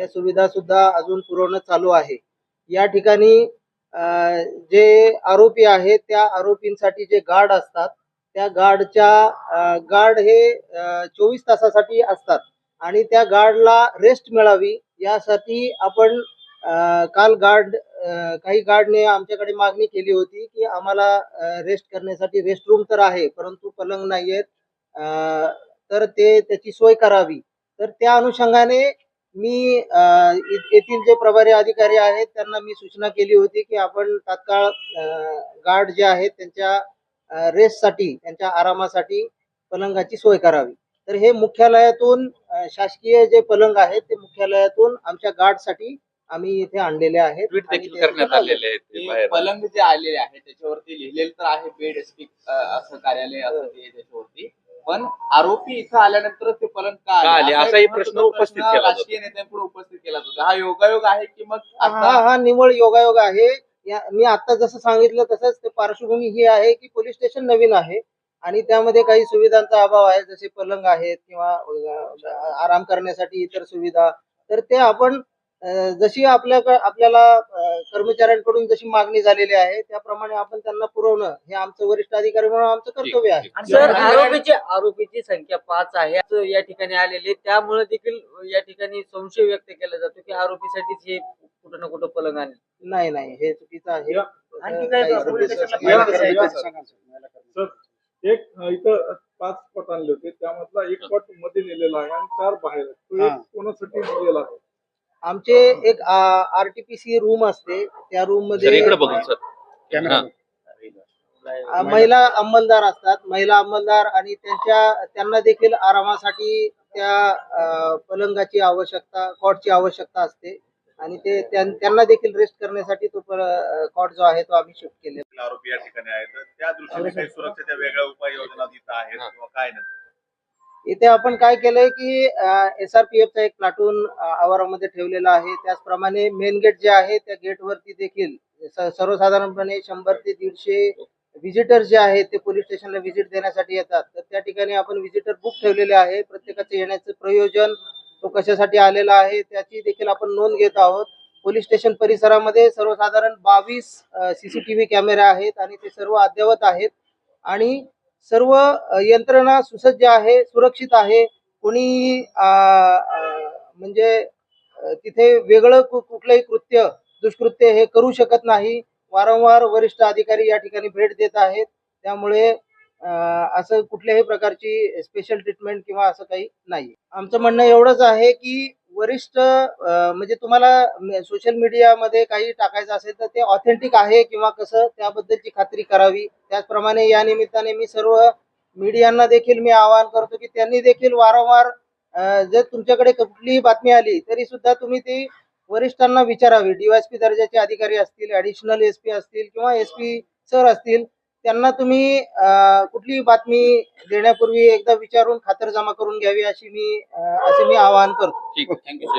या सुविधा सुद्धा अजून पुरवणं चालू आहे. या ठिकाणी जे आरोपी आहेत त्या आरोपींसाठी जे गार्ड असतात त्या गार्डच्या गार्ड हे चोवीस तासासाठी असतात आणि त्या गार्डला रेस्ट मिळावी यासाठी आपण काल गार्ड काही गार्डने आमच्याकडे मागणी केली होती की आम्हाला रेस्ट करण्यासाठी रेस्ट रूम तर आहे परंतु पलंग नाही आहेत तर ते त्याची सोय करावी. तर त्या अनुषंगाने मी येथील जे प्रभारी अधिकारी आहेत त्यांना मी सूचना केली होती की आपण तात्काळ गार्ड जे आहेत त्यांच्या रेस्टसाठी त्यांच्या आरामासाठी पलंगाची सोय करावी. तर हे मुख्यालयातून शासकीय जे पलंग आहेत ते मुख्यालयातून आमच्या गार्डसाठी आम्ही इथे आणलेले आहेत आहेत पलंग जे आलेले आहे त्याच्यावरती लिहिलेलं तर आहे बेड असं कार्यालय असं ते त्याच्यावरती. पण आरोपी इथं आल्यानंतर ते पलंग का का आले? असा असाही प्रश्न उपस्थित केला जातो. राजकीय नेत्यांपुढे उपस्थित केला जातो हा योगायोग आहे की मग हा आता हा निवळ योगायोग आहे या मी आता जसं सांगितलं तसंच ते पार्श्वभूमी ही आहे की पोलीस स्टेशन नवीन आहे आणि त्यामध्ये काही सुविधांचा अभाव आहे जसे पलंग आहेत किंवा अं, आराम करण्यासाठी इतर सुविधा तर ते आपण जशी आपल्या आपल्याला कर्मचाऱ्यांकडून जशी मागणी झालेली आहे त्याप्रमाणे आपण त्यांना पुरवणं हे आमचं वरिष्ठ अधिकारी म्हणून आमचं कर्तव्य आहे. सर आरोपीची आरोपीची संख्या पाच आहे या ठिकाणी आलेले त्यामुळे देखील या ठिकाणी संशय व्यक्त केला जातो की आरोपीसाठीच हे कुठं ना कुठं पलंग आणले नाही नाही हे चुकीचं आहे. एक इथं पाच पट आणले होते. त्यामधला एक पटमध्ये नेलेला आहे आणि चार बाहेर आहेत. तो एक कोणासाठी नेलेला आहे? आमचे एक आरटीपीसी रूम असते. त्या रूम सरमध्ये इकडे बघून सर. अ, महिला अंमलदार असतात. महिला अंमलदार आणि त्यांच्या त्यांना देखील आरामासाठी त्या अ, पलंगाची आवश्यकता कॉटची आवश्यकता असते. आणि ते त्यां- त्यांना देखील रेस्ट करण्यासाठी तो कॉट जो आहे तो आम्ही शिफ्ट केलेला आरोपी या ठिकाणी आहेत. तर त्या दृष्टीने काही सुरक्षेच्या वेगळ्या उपाययोजना तिथं आहेत किंवा काय नाही. इथे आपण काय केलंय की एस आर पी एफचा एक प्लाटून आवारामध्ये ठेवलेला आहे. त्याचप्रमाणे मेन गेट जे आहे त्या गेटवरती देखील सर्वसाधारणपणे शंभर ते दीडशे व्हिजिटर जे आहेत ते पोलीस स्टेशनला व्हिजिट देण्यासाठी येतात. तर त्या ठिकाणी आपण व्हिजिटर बुक ठेवलेले आहे. प्रत्येकाचं येण्याचं प्रयोजन तो कशासाठी आलेला आहे त्याची देखील आपण नोंद घेत आहोत. पोलीस स्टेशन परिसरामध्ये सर्वसाधारण बावीस सीसीटीव्ही कॅमेरे आहेत आणि ते सर्व अद्ययावत आहेत. आणि सर्व यंत्रणा सुसज्ज आहे सुरक्षित आहे. कोणी म्हणजे तिथे वेगळं कुठलंही कृत्य दुष्कृत्य हे करू शकत नाही. वारंवार वरिष्ठ अधिकारी या ठिकाणी भेट देत आहेत. त्यामुळे असं कुठल्याही प्रकारची स्पेशल ट्रीटमेंट किंवा असं काही नाही आमचं म्हणणं एवढंच आहे की वरिष्ठ म्हणजे तुम्हाला सोशल मीडियामध्ये काही टाकायचं असेल तर ते ऑथेंटिक आहे किंवा कसं त्याबद्दलची खात्री करावी. त्याचप्रमाणे या निमित्ताने मी सर्व मीडियांना देखील मी आवाहन करतो की त्यांनी देखील वारंवार जर तुमच्याकडे कुठलीही बातमी आली तरी सुद्धा तुम्ही ती वरिष्ठांना विचारावी. डीवायसपी दर्जाचे अधिकारी असतील ऍडिशनल एस पी असतील किंवा एस पी सर असतील त्यांना तुम्ही कुठलीही बातमी देण्यापूर्वी एकदा विचारून खातरजमा करून घ्यावी अशी मी असे मी आवाहन करतो. ठीक थँक्यू